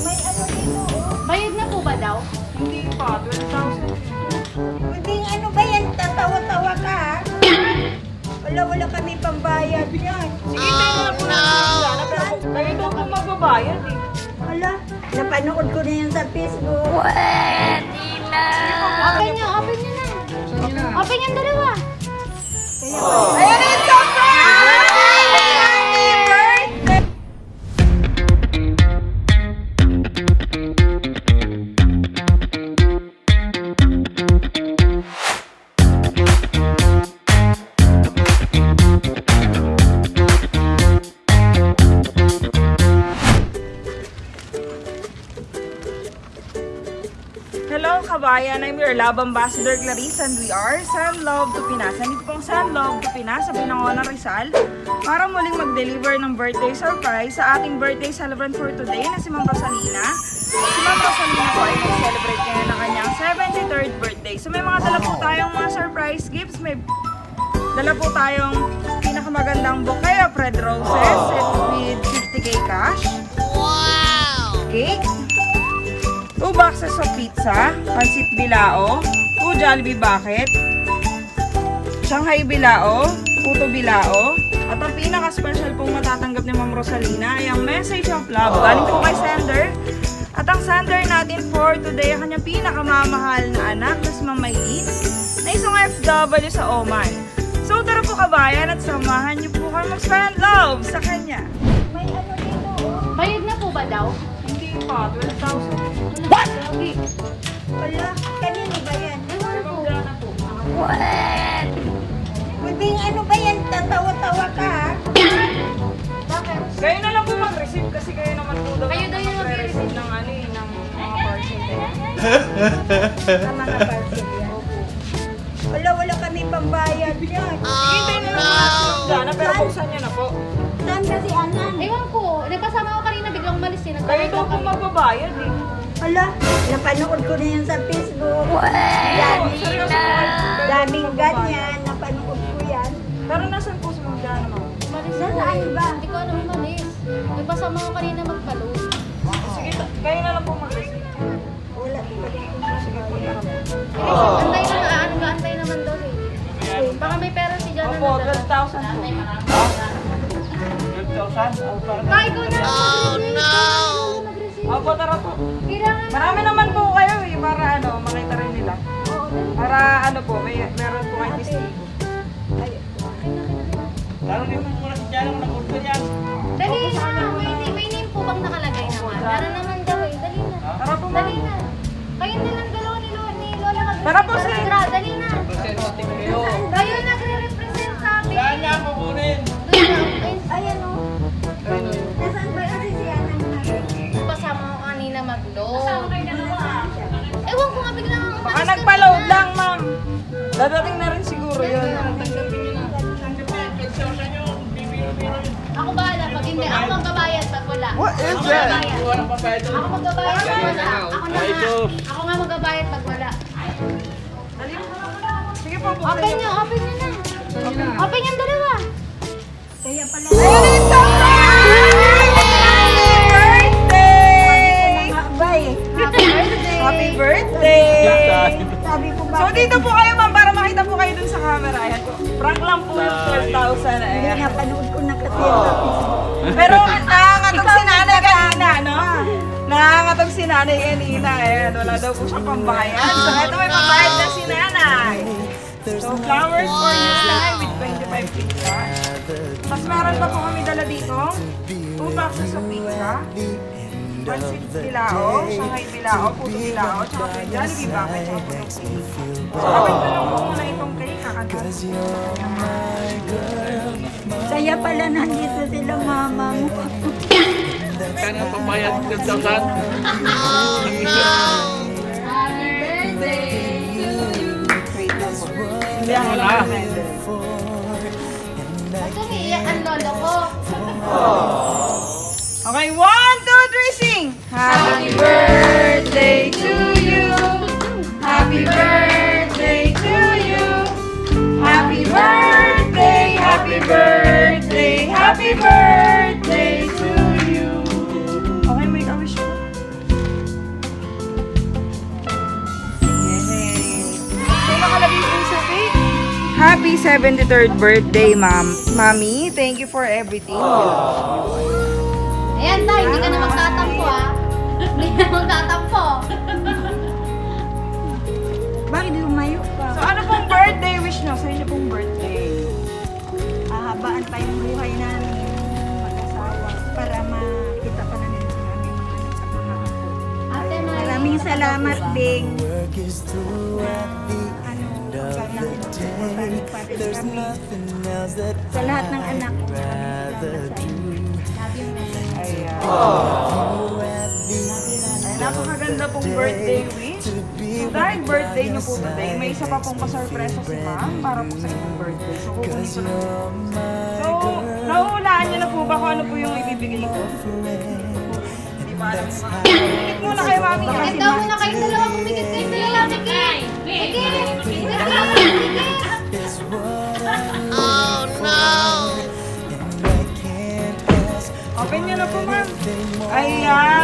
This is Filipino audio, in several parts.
May ano dito, oh. Bayad na po ba daw? Hindi pa, 12,000. Hindi ano ba yan? Tatawa-tawa ka, ha? Wala, wala kami pambayad yan. Sige, tayo na po natin kayo daw po magbabayad eh. Hala, napanood ko na yan sa Facebook. Open nyo, open nyo na. Open yung dalawa. Kaya pala. Ayan your love ambassador Clarissa and we are Sun Love to Pinas. Nandito pong Sun Love to Pinas sa Binangonan Rizal para muling mag-deliver ng birthday surprise sa ating birthday celebrant for today na si Ma'am Rosalina. Si Ma'am Rosalina po ay mag-celebrate ngayon ng kanyang 73rd birthday. So may mga dala po tayong mga surprise gifts. May dala po tayong pinakamagandang bouquet of red roses with 50k cash. Wow! Cake. Two boxes of pizza, pansit bilao, two Jollibee bucket, Shanghai bilao, puto bilao, at ang pinaka-special pong matatanggap ni Ma'am Rosalina ay ang message of love. Galing po kay Sender. At ang sender natin for today, ang kanyang pinakamamahal na anak na si Ma'am na isang FW sa Oman. So tara po kabayan at samahan niyo po kami mag-spend love sa kanya. May ano dito. Bayad na po ba daw? Pa, 12,000. Lagi. Wala, kanino ba yan? Ewan po. Gana po. Hindi ano ba yan? Tatawa-tawa ka, ha? Bakit? Kayo na lang po mag-receive kasi kayo naman po daw Kayo daw yung magre-receive ng ano eh, ng mga parcel. Sa mga parcel yan. Wala, wala kami pambayad yan. Hintay na lang po natin yung gana pero buksan niyo na po. Saan kasi anan? Ewan ko. Nagpasama ko kanina biglang malis eh. Kayo Nagbayad lang po kami. magbabayad eh. Hala, napanood ko na yan sa Facebook. Oo, Dami, seryoso po kayo. daming ganyan, napanood ko yan. Pero nasan po si Ma'am Gana ma'am? Malis Saan ako eh. ba? Hindi ko alam umalis. Nagpasama ko kanina magpaload. Sige, ta- kayo na lang po mag-receive. Wala. Sige po, tara po. Eh, antay na nga. Ano antay naman daw eh. Baka may pera si Jana Opo, na dala. 12,000 po. 12,000? Na. Oh no! Opo, tara po. Marami naman po kayo eh, para ano, makita rin nila. Para ano po, may meron po kayo testigo. Dali na. May, may name po bang nakalagay naman? Meron naman daw eh. Dali na. Tara po. Dali na. Kayo na lang dalawa ni Lola, Tara po, sir. Tara, dali na. Kayo nagre-represent Baka nagpa-load lang ma'am. Dadating na rin siguro yun. Ako bahala pag hindi. Ako magbabayad pag wala. What is Ako that? magbabayad. Ako magbabayad pag wala. Ako na nga. Ako nga magbabayad pag wala. Sige po, buksan Open nyo, open nyo na. Open yung dalawa. Kaya pala. Ayan yung! Happy birthday! Sabi ko ba? So dito po kayo ma'am para makita po kayo dun sa camera. Ayan po. Prank lang po yung 12,000. Hindi Ayan. napanood ko na kasi. Pero nakakatog si nanay kanina, no? Nakakatog si nanay kanina. Ayan, wala daw po siyang pambayad. So ito may pambayad na si nanay. So flowers for you nanay with 25 pizza. Tapos meron pa po kami dala dito. Two boxes of pizza. Pansit bilao, Shanghai bilao, puto bilao, tsaka may Jollibee bucket, tsaka puto cake. So kapag ko lang po muna itong cake, kakagawa. Kaya pala nandito sila mama mo. Kaya nga pambayad ng 10,000. Hindi ako lang. Ba't umiiyak ang lolo ko? Okay, one, 73rd birthday, ma'am. Mami, thank you for everything. Ayan, tay, hindi ka na magtatampo ah. Hindi ka na magtatampo. Bakit lumayo ka? So, ano pong birthday wish nyo sa inyo pong birthday? Hahabaan pa yung buhay namin mag-asawa para makita pa namin ang aming mga anak at mga apo. Ate. Maraming salamat, Bing. Sa lahat ng anak ko. Ay, napakaganda pong birthday wish. Dahil birthday niyo po today, may isa pa pong pasurpresa si ma'am para po sa inyong birthday. So, kukunin ko na. So, nahuhulaan niyo na po ba kung ano po yung ibibigay ko? Hindi ba alam mo? Pikit muna kayo, mami. Ito muna kayo dalawa, kumikit kayo dalawa. Mikit! Open niyo na po, ma'am. Ayan!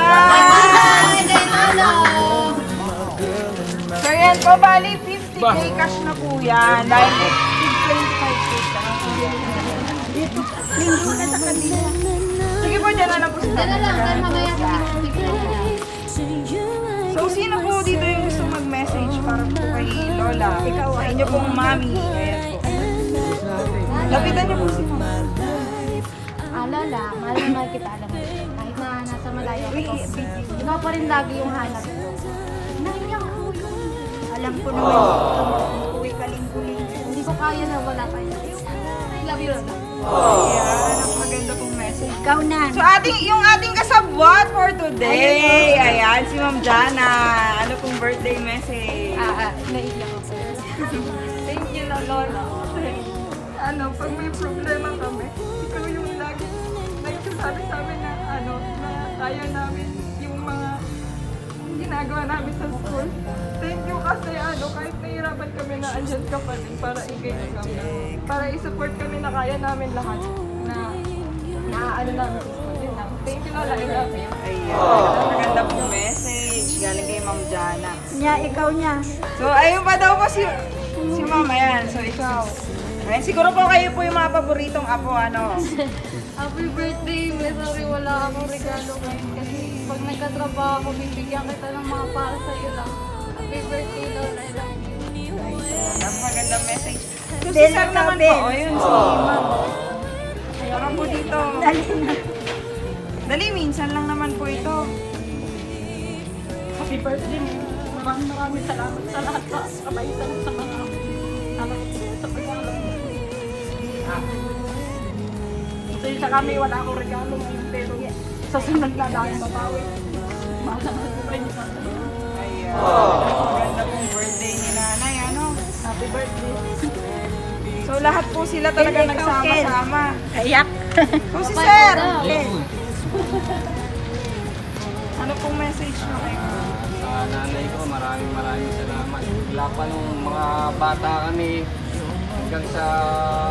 So, yan po, bali 50k cash na po yan. Dahil 25k cash. Dito, linggo na sa kanila. Sige po, dyan na lang po si Dala lang, dahil Tatay. mamaya sa. So, sino po dito yung gusto mag-message po Lola? Ikaw, sa inyo pong mami. Ayan po. Lapitan niyo po si mama. Ah, Lola, mahal na mahal kita, alam mo. Kahit na nasa malayo ako, ikaw pa rin lagi yung hanap ko. Naiyak ako yun. Alam ko naman, uwi ka linggo-linggo. Hindi ko kaya na wala kayo. I love you, Lola. Ayan, ang maganda pong message. Ikaw na. So, ating, yung ating kasabwat for today. Ayan, si Ma'am Jana. Ano pong birthday message? Ah, ah, naiyak ako. Thank you na, Lola. Ano, pag may problema kami, ikaw yung lagi nagsasabi sa amin na, ano, na kaya namin yung mga ginagawa namin sa school. Thank you kasi, ano, kahit nahihirapan kami na andyan ka pa din para i-guide kami. Para i-support kami na kaya namin lahat na naaano namin sa school. Thank you, Lola. I love you. Ayan. Maganda pong message. Galing kay Ma'am Jana. Niya, ikaw niya. So, ayun pa daw po si, si Mama yan. So, ikaw. Ayun, siguro po kayo po yung mga paboritong apo, ano. Happy birthday! May sorry wala akong regalo ngayon kasi pag nagkatrabaho ako, bibigyan kita ng mga para sa iyo lang. Happy birthday, Lola. I love you. Napakagandang message. So, si ikaw, naman po. Ben. Ayun, si Ma'am. Parang po dito. Dali na. Dali, minsan lang naman po ito. Happy birthday. Maraming maraming salamat sa lahat sa kabaitan sa mga anak sa pag-aaral mo. Kasi sa kami wala akong regalo ngayon pero sa sunod na dahil mabawi. Mahal na mahal ko pa rin yung Ayan. Maganda pong birthday ni nanay, ano. Happy birthday. So, lahat po sila talaga nagsama-sama. Kayak. So, si Sir. Ano pong message nyo kay Sa nanay ko, maraming maraming salamat. Mula pa nung mga bata kami, hanggang sa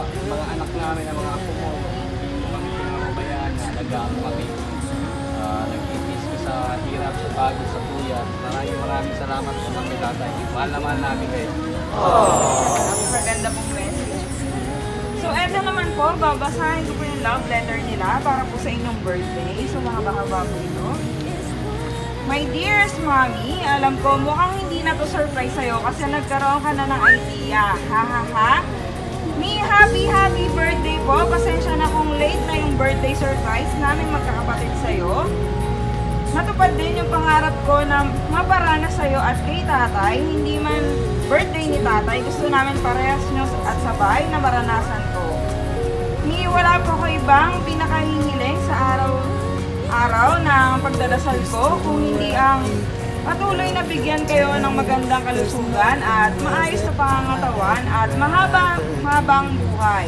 mga anak namin, ang mga apo mo, hindi kami pinapabayaan, nalagaan kami. Uh, Nag-ibis ko sa hirap, sa pagod, sa kuya. Maraming maraming salamat po kami tatay. Mahal na namin kayo. Napakaganda pong message. So, eto naman po, babasahin ko po yung love letter nila para po sa inyong birthday. So, mahaba-haba po ito. My dearest mommy, alam ko mukhang hindi na to surprise sa'yo kasi nagkaroon ka na ng idea. Ha ha ha. Me, happy happy birthday po. Pasensya na kung late na yung birthday surprise namin magkakapatid sa'yo. Natupad din yung pangarap ko na maparana sa'yo at kay tatay. Hindi man birthday ni tatay, gusto namin parehas nyo at sabay na maranasan ko. Ni wala po ko ibang pinakahihiling sa araw araw ng pagdadasal ko kung hindi ang patuloy na bigyan kayo ng magandang kalusugan at maayos na pangangatawan at mahaba, mahabang buhay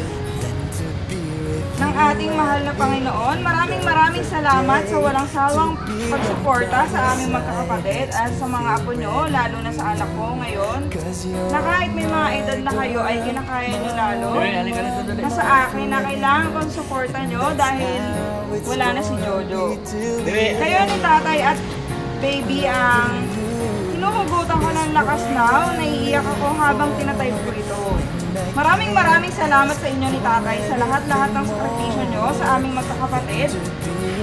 ng ating mahal na Panginoon. Maraming maraming salamat sa walang sawang pagsuporta sa aming magkakapatid at sa mga apo nyo, lalo na sa anak ko ngayon, na kahit may mga edad na kayo ay kinakaya nyo lalo na sa akin na kailangan kong suporta nyo dahil wala na si Jojo. Kayo ni tatay at baby ang Hinuhugutan ko ng lakas now, naiiyak ako habang tinatype ko ito. Maraming maraming salamat sa inyo ni tatay sa lahat-lahat ng sakripisyo nyo sa aming magkakapatid.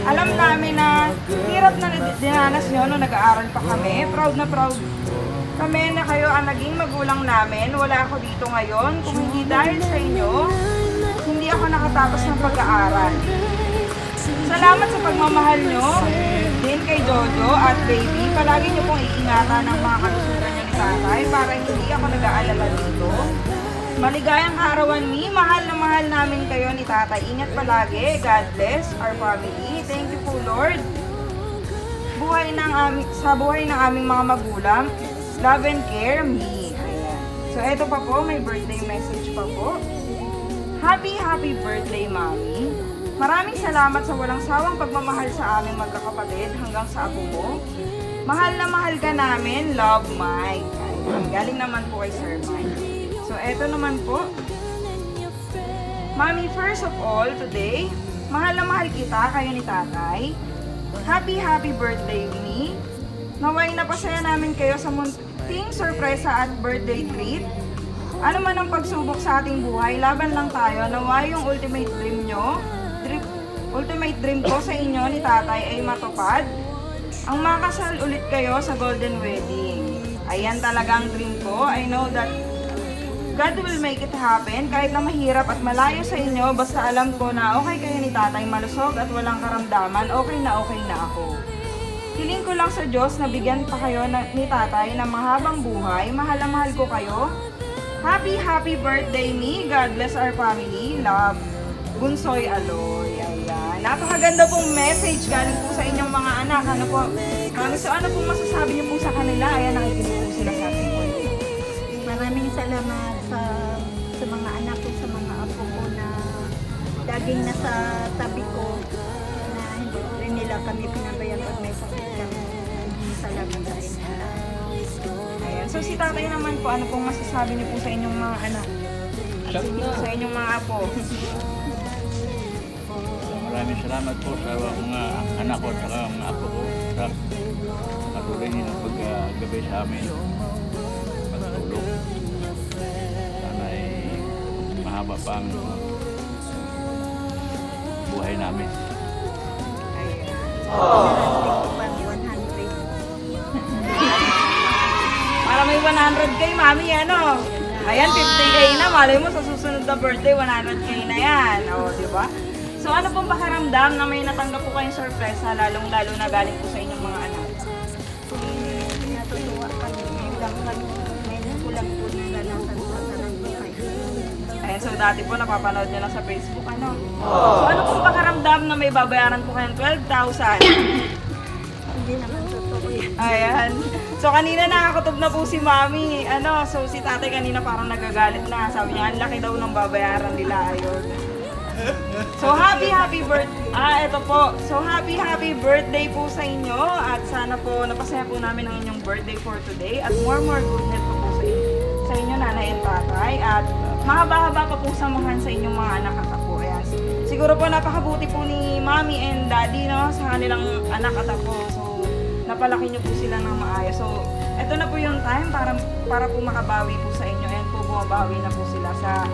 Alam namin na hirap na dinanas nyo nung nag-aaral pa kami. Proud na proud kami na kayo ang naging magulang namin. Wala ako dito ngayon. Kung hindi dahil sa inyo, hindi ako nakatapos ng pag-aaral. Salamat sa pagmamahal nyo din kay Jojo at baby. Palagi nyo pong iingatan ang mga kalusugan nyo ni tatay para hindi ako nag-aalala dito. Maligayang kaarawan mi, mahal na mahal namin kayo ni tatay. Ingat palagi. God bless our family. Thank you po Lord. Buhay ng aming, sa buhay ng aming mga magulang, love and care me. So eto pa po, may birthday message pa po. Happy, happy birthday, Mami. Maraming salamat sa walang sawang pagmamahal sa aming magkakapatid hanggang sa apo mo. Mahal na mahal ka namin, love Mike. Ayan, galing naman po kay Sir Mike. So, eto naman po. Mami, first of all, today, mahal na mahal kita, kayo ni tatay. Happy, happy birthday, me. Naway napasaya namin kayo sa munting sorpresa at birthday treat. Ano man ang pagsubok sa ating buhay, laban lang tayo. Naway yung ultimate dream nyo, dream, ultimate dream ko sa inyo ni tatay ay matupad. Ang makasal ulit kayo sa golden wedding. Ayan talaga ang dream ko. I know that God will make it happen kahit na mahirap at malayo sa inyo basta alam ko na okay kayo ni tatay malusog at walang karamdaman, okay na okay na ako. Hiling ko lang sa Diyos na bigyan pa kayo na, ni tatay ng mahabang buhay, mahal na mahal ko kayo. Happy, happy birthday me. God bless our family. Love. Bunsoy Aloy. Ayan. Napakaganda pong message galing po sa inyong mga anak. Ano po? Mami, so ano po masasabi niyo po sa kanila? Ayan, nakikinig po sila sa ating po. Maraming salamat sa sa mga anak ko, sa mga apo ko na laging nasa tabi ko na hindi rin nila kami pinabayaan pag may sakit kami. Salamat sa inyo. Ayan. So si tatay naman po, ano pong masasabi niyo po sa inyong mga anak? Sa inyong mga apo? Maraming salamat po sa mga anak ko at mga apo ko sa patuloy nilang paggabi sa amin. Pagtulog. Sana ay mahaba pa ang buhay namin. 100. Para may 100k, mami, ano? Ayan, 50k na. Malay mo, sa susunod na birthday, 100k na yan. O, di ba? So, ano pong pakiramdam na may natanggap po kayong sorpresa, lalong-lalo na galing po sa inyong mga anak? Natutuwa kami. Kulang kami. May kulang po nila ng tanong buhay. Ayan, so dati po napapanood nyo lang sa Facebook, ano? So, ano pong pakiramdam na may babayaran po kayong 12,000? Hindi naman totoo yan. Ayan. So kanina nakakatob na po si Mami. Ano, so si tatay kanina parang nagagalit na. Sabi niya, ang laki daw ng babayaran nila. Ayun. So happy happy birthday. Ah, eto po. So happy happy birthday po sa inyo at sana po napasaya po namin ang inyong birthday for today at more more good health po po sa inyo, sa inyo nanay and tatay at mahaba-haba pa po samahan sa inyong mga anak at apo. Ayan. Siguro po napakabuti po ni Mami and Daddy no sa kanilang anak at apo. So napalaki niyo po sila ng maayos. So, eto na po yung time para para po makabawi po sa inyo and po bumabawi na po sila sa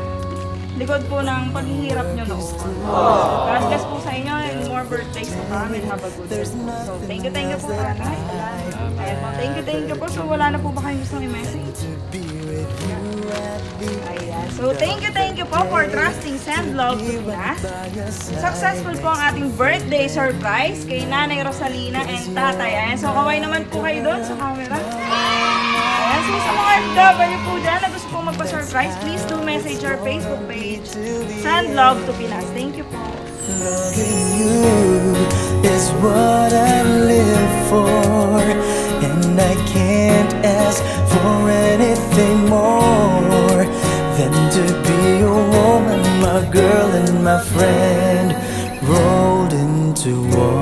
likod po ng paghihirap nyo noon. God bless po sa inyo and more birthdays to come and have a good day. So, thank you, thank you po tatay. Ayan po, thank you, thank you po. So, wala na po ba kayong gustong i-message? Ayan. So, thank you, thank you po for trusting Send Love to Pinas. Successful po ang ating birthday surprise kay Nanay Rosalina and Tatay. Ayan. So, kaway naman po kayo doon sa camera. Ayan. So, sa mga FW po dyan na gusto po magpa-surprise, please do message our Facebook page. Send Love to Pinas. Thank you po. Loving you is what I live for, and I can't ask for anything more than to be a woman, my girl, and my friend rolled into one.